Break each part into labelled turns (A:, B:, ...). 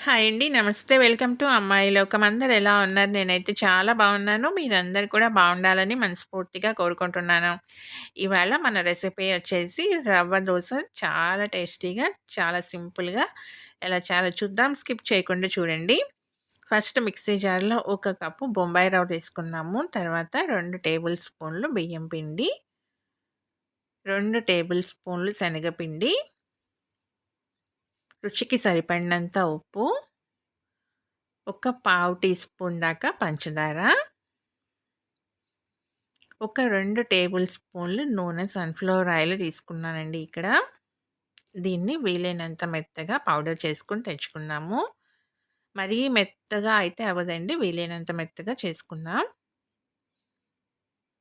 A: Hi అండి. నమస్తే. Welcome to అమ్మాయి లోకం. అందరు ఎలా ఉన్నారు? నేనైతే చాలా బాగున్నాను. మీరందరు కూడా బాగుండాలని మనస్ఫూర్తిగా కోరుకుంటున్నాను. ఇవాళ మన రెసిపీ వచ్చేసి రవ్వ దోశ చాలా టేస్టీగా, చాలా సింపుల్‌గా ఎలా చాలా చూద్దాం. స్కిప్ చేయకుండా చూడండి. ఫస్ట్ మిక్సీ జార్‌లో ఒక కప్పు బొంబాయి రవ్వ తీసుకున్నాము. తర్వాత రెండు టేబుల్ స్పూన్లు బియ్యం పిండి, రెండు టేబుల్ స్పూన్లు శనగపిండి రుచికి సరిపడినంత ఉప్పు ఒక పావు టీ స్పూన్ దాకా పంచదార ఒక రెండు టేబుల్ స్పూన్లు నూనె సన్ఫ్లవర్ ఆయిల్ తీసుకున్నానండి ఇక్కడ. దీన్ని వీలైనంత మెత్తగా పౌడర్ చేసుకుని తెచ్చుకున్నాము మరీ మెత్తగా అయితే అవ్వదండి వీలైనంత మెత్తగా చేసుకుందాం.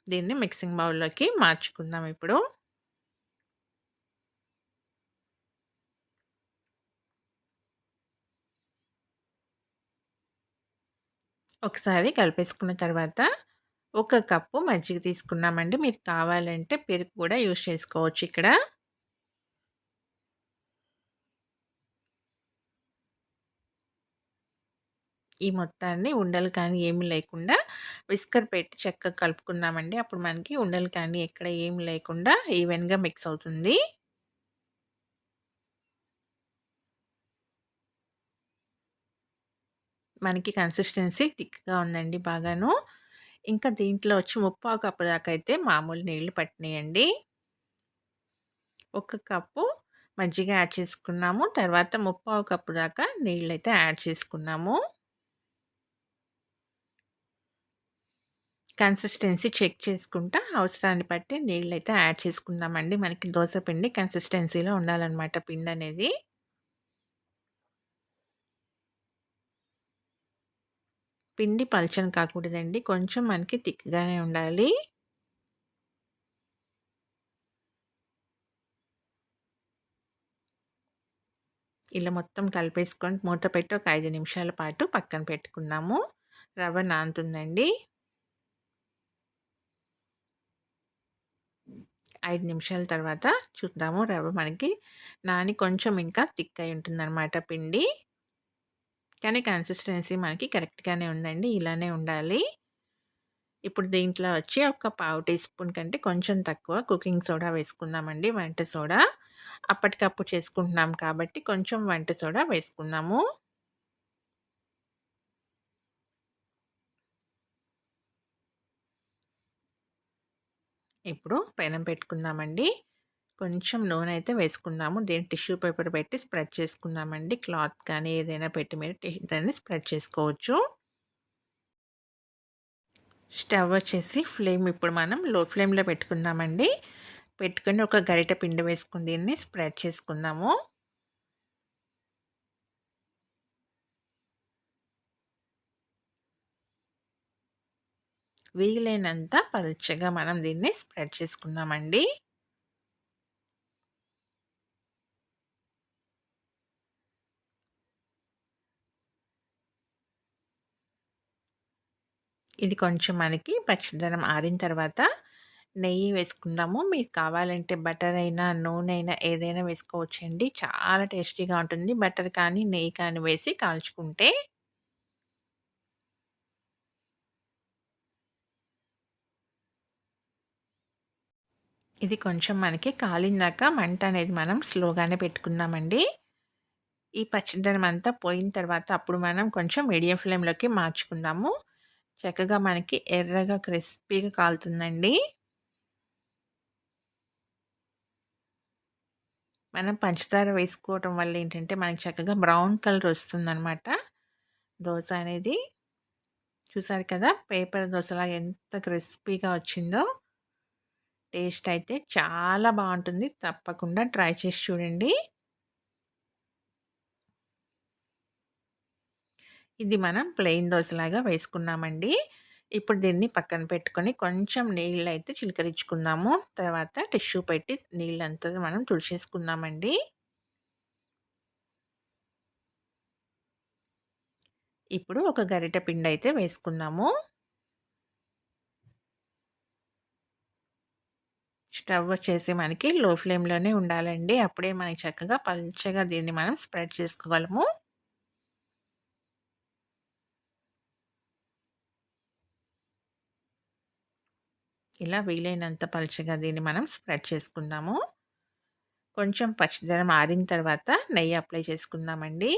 A: దీన్ని మిక్సింగ్ బౌల్లోకి మార్చుకుందాం ఇప్పుడు. ఒకసారి కలిపేసుకున్న తర్వాత ఒక కప్పు మజ్జిగ తీసుకున్నామండి. మీరు కావాలంటే పెరుగు కూడా యూజ్ చేసుకోవచ్చు ఇక్కడ. ఈ మొత్తాన్ని ఉండలు కానీ ఏమి లేకుండా విస్కర్ పెట్టి చక్కగా కలుపుకుందామండి. అప్పుడు మనకి ఉండలు కానీ ఎక్కడ ఏమి లేకుండా ఈవెన్గా మిక్స్ అవుతుంది. మనకి కన్సిస్టెన్సీ థిక్‌గా ఉందండి బాగాను. ఇంకా దీంట్లో వచ్చి ముప్పావు కప్పు దాకా అయితే మామూలు నీళ్ళు పట్టినాయండి. ఒక కప్పు మజ్జిగ యాడ్ చేసుకున్నాము. తర్వాత ముప్పావు కప్పు దాకా నీళ్ళైతే యాడ్ చేసుకున్నాము. కన్సిస్టెన్సీ చెక్ చేసుకుంటా అవసరాన్ని బట్టి నీళ్ళైతే యాడ్ చేసుకుందామండి. మనకి దోస పిండి కన్సిస్టెన్సీలో ఉండాలన్నమాట పిండి అనేది. పిండి పలచని కాకూడదండి. కొంచెం మనకి థిక్‌గానే ఉండాలి. ఇలా మొత్తం కలిపేసుకొని మూత పెట్టి ఒక ఐదు నిమిషాల పాటు పక్కన పెట్టుకున్నాము రవ్వ నానుతుందండి. ఐదు నిమిషాల తర్వాత చూద్దాము. రవ్వ మనకి నాని కొంచెం ఇంకా థిక్ అయి ఉంటుందన్నమాట పిండి. కానీ కన్సిస్టెన్సీ మనకి కరెక్ట్‌గానే ఉందండి. ఇలానే ఉండాలి. ఇప్పుడు దీంట్లో వచ్చి ఒక పావు టీ స్పూన్ కంటే కొంచెం తక్కువ కుకింగ్ సోడా వేసుకుందామండి. వంట సోడా. అప్పటికప్పుడు చేసుకుంటున్నాం కాబట్టి కొంచెం వంట సోడా వేసుకుందాము. ఇప్పుడు పెనం పెట్టుకుందామండి. కొంచెం నూనె అయితే వేసుకుందాము. దీన్ని టిష్యూ పేపర్ పెట్టి స్ప్రెడ్ చేసుకుందామండి. క్లాత్ కానీ ఏదైనా పెట్టి మీరు దాన్ని స్ప్రెడ్ చేసుకోవచ్చు. స్టవ్ వచ్చేసి ఫ్లేమ్ ఇప్పుడు మనం లో ఫ్లేమ్‌లో పెట్టుకుందామండి. పెట్టుకొని ఒక గరిటె పిండి వేసుకుని దీన్ని స్ప్రెడ్ చేసుకుందాము. వీలైనంత పలుచగా మనం దీన్ని స్ప్రెడ్ చేసుకుందామండి. ఇది కొంచెం మనకి పచ్చిదనం ఆరిన తర్వాత నెయ్యి వేసుకుందాము. మీకు కావాలంటే బటర్ అయినా, నూనె అయినా ఏదైనా వేసుకోవచ్చండి. చాలా టేస్టీగా ఉంటుంది. బటర్ కానీ, నెయ్యి కానీ వేసి కాల్చుకుంటే. ఇది కొంచెం మనకి కాలిందాక మంట అనేది మనం స్లోగానే పెట్టుకుందామండి. ఈ పచ్చిదనం అంతా పోయిన తర్వాత అప్పుడు మనం కొంచెం మీడియం ఫ్లేమ్‌లోకి మార్చుకుందాము. చక్కగా మనకి ఎర్రగా క్రిస్పీగా కాలుతుందండి. మనం పంచదార వేసుకోవటం వల్ల ఏంటంటే మనకి చక్కగా బ్రౌన్ కలర్ వస్తుందనమాట దోశ అనేది. చూసారు కదా! పేపర్ దోశలాగా ఎంత క్రిస్పీగా వచ్చిందో. టేస్ట్ అయితే చాలా బాగుంటుంది. తప్పకుండా ట్రై చేసి చూడండి. ఇది మనం ప్లెయిన్ దోశలాగా వేసుకున్నామండి. ఇప్పుడు దీన్ని పక్కన పెట్టుకొని కొంచెం నీళ్ళు అయితే చిలకరించుకుందాము. తర్వాత టిష్యూ పెట్టి నీళ్ళంతా మనం తుడిచేసుకుందామండి. ఇప్పుడు ఒక గరిటె అయితే వేసుకుందాము. స్టవ్ వచ్చేసి మనకి లో ఫ్లేమ్‌లోనే ఉండాలండి. అప్పుడే మనకి చక్కగా పల్చగా దీన్ని మనం స్ప్రెడ్ చేసుకోగలము. ఇలా వీలైనంత పలుచగా దీన్ని మనం స్ప్రెడ్ చేసుకుందాము. కొంచెం పచ్చిదనం ఆరిన తర్వాత నెయ్యి అప్లై చేసుకుందామండి.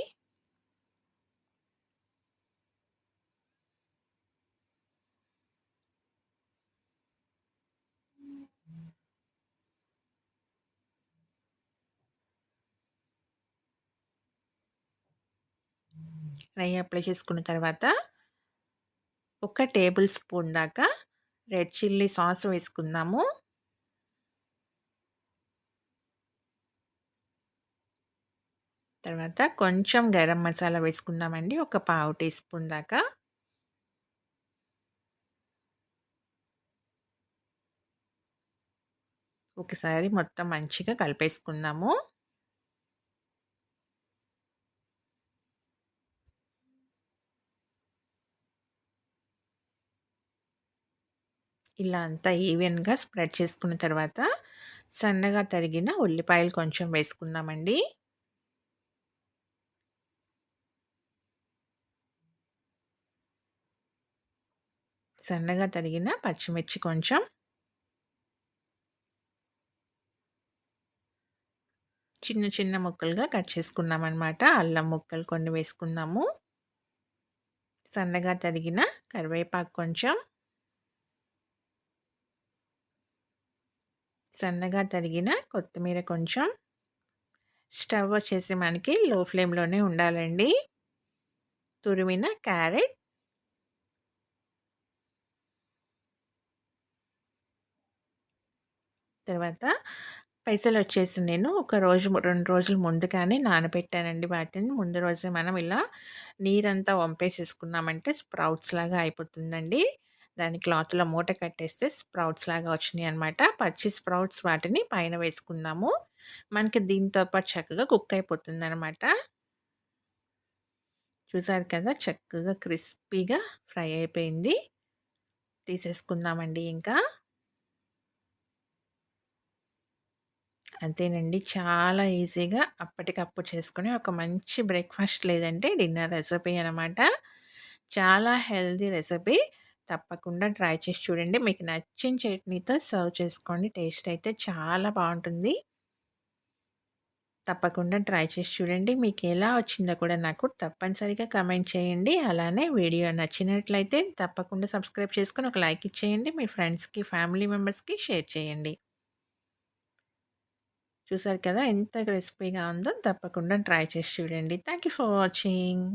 A: నెయ్యి అప్లై చేసుకున్న తర్వాత ఒక టేబుల్ స్పూన్ దాకా రెడ్ చిల్లీ సాస్ వేసుకుందాము. తర్వాత కొంచెం గరం మసాలా వేసుకుందామండి. ఒక పావు టీ స్పూన్ దాకా. ఒకసారి మొత్తం మంచిగా కలిపేసుకుందాము. ఇలా అంతా ఈవెన్‌గా స్ప్రెడ్ చేసుకున్న తర్వాత సన్నగా తరిగిన ఉల్లిపాయలు కొంచెం వేసుకుందామండి. సన్నగా తరిగిన పచ్చిమిర్చి కొంచెం. చిన్న చిన్న ముక్కలుగా కట్ చేసుకున్నామనమాట. అల్లం ముక్కలు కొన్ని వేసుకున్నాము సన్నగా తరిగిన కరివేపాకు కొంచెం. సన్నగా తరిగిన కొత్తిమీర కొంచెం. స్టవ్ వచ్చేసి మనకి లో ఫ్లేమ్‌లోనే ఉండాలండి. తురిమిన క్యారెట్. తర్వాత పైసలు వచ్చేసి నేను ఒక రోజు రెండు రోజులు ముందుగానే నానబెట్టానండి వాటిని. ముందు రోజే మనం ఇలా నీరంతా వంపేసేసుకున్నామంటే స్ప్రౌట్స్ లాగా అయిపోతుందండి. దాన్ని క్లాత్‌లో మూట కట్టేస్తే స్ప్రౌట్స్ లాగా వచ్చినాయనమాట. పచ్చి స్ప్రౌట్స్ వాటిని పైన వేసుకుందాము. మనకి దీంతో పాటు చక్కగా కుక్ అయిపోతుంది అనమాట చూసారు కదా! చక్కగా క్రిస్పీగా ఫ్రై అయిపోయింది. తీసేసుకుందామండి ఇంకా. అంతేనండి. చాలా ఈజీగా అప్పటికప్పుడు చేసుకునే ఒక మంచి బ్రేక్‌ఫాస్ట్ లేదంటే డిన్నర్ రెసిపీ అనమాట. చాలా హెల్దీ రెసిపీ. తప్పకుండా ట్రై చేసి చూడండి. మీకు నచ్చిన చట్నీతో సర్వ్ చేసుకోండి. టేస్ట్ అయితే చాలా బాగుంటుంది తప్పకుండా ట్రై చేసి చూడండి. మీకు ఎలా వచ్చిందో కూడా నాకు తప్పనిసరిగా కమెంట్ చేయండి. అలానే వీడియో నచ్చినట్లయితే తప్పకుండా సబ్స్క్రైబ్ చేసుకొని ఒక లైక్ ఇచ్చేయండి. మీ ఫ్రెండ్స్‌కి, ఫ్యామిలీ మెంబర్స్‌కి షేర్ చేయండి. చూసారు కదా! ఎంత క్రిస్పీగా ఉందో తప్పకుండా ట్రై చేసి చూడండి. Thank you for watching.